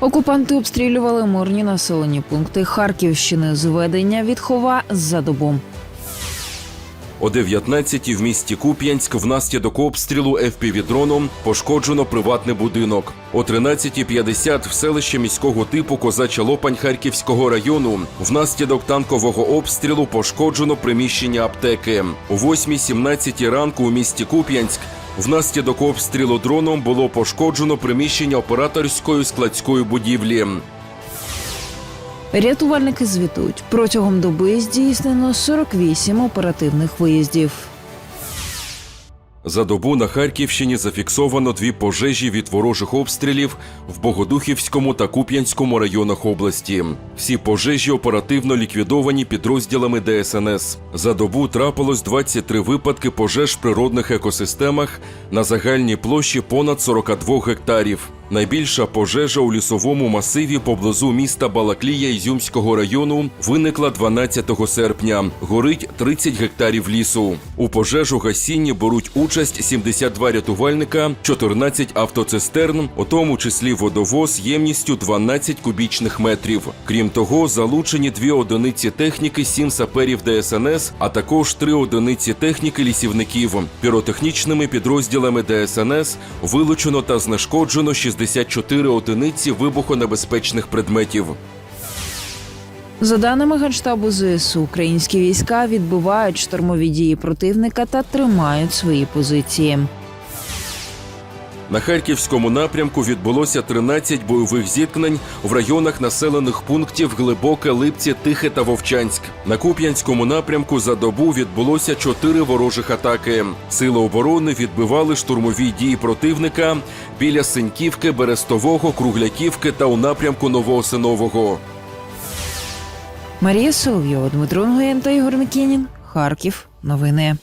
Окупанти обстрілювали мирні населені пункти Харківщини. Зведення відхова за добу. О 19-й в місті Куп'янськ внаслідок обстрілу FPV-дроном пошкоджено приватний будинок. О 13.50 в селищі міського типу Козача Лопань Харківського району внаслідок танкового обстрілу пошкоджено приміщення аптеки. О 8.17 ранку у місті Куп'янськ внаслідок обстрілу дроном було пошкоджено приміщення операторської складської будівлі. Рятувальники звітують протягом доби здійснено 48 оперативних виїздів. За добу на Харківщині зафіксовано дві пожежі від ворожих обстрілів в Богодухівському та Куп'янському районах області. Всі пожежі оперативно ліквідовані підрозділами ДСНС. За добу трапилось 23 випадки пожеж в природних екосистемах на загальній площі понад 42 гектарів. Найбільша пожежа у лісовому масиві поблизу міста Балаклія Ізюмського району виникла 12 серпня. Горить 30 гектарів лісу. У пожежу гасінні беруть участь 72 рятувальника, 14 автоцистерн, у тому числі водовоз ємністю 12 кубічних метрів. Крім того, залучені дві одиниці техніки, 7 саперів ДСНС, а також три одиниці техніки лісівників. Піротехнічними підрозділами ДСНС вилучено та знешкоджено 64 одиниці вибухонебезпечних предметів. За даними Генштабу ЗСУ, українські війська відбивають штурмові дії противника та тримають свої позиції. На харківському напрямку відбулося 13 бойових зіткнень в районах населених пунктів Глибоке, Липці, Тихе та Вовчанськ. На Куп'янському напрямку за добу відбулося 4 ворожих атаки. Сили оборони відбивали штурмові дії противника біля Синьківки, Берестового, Кругляківки та у напрямку Новоосинового. Марія Соловйова, Дмитро Нгоєн та Ігор Микінін. Харків. Новини.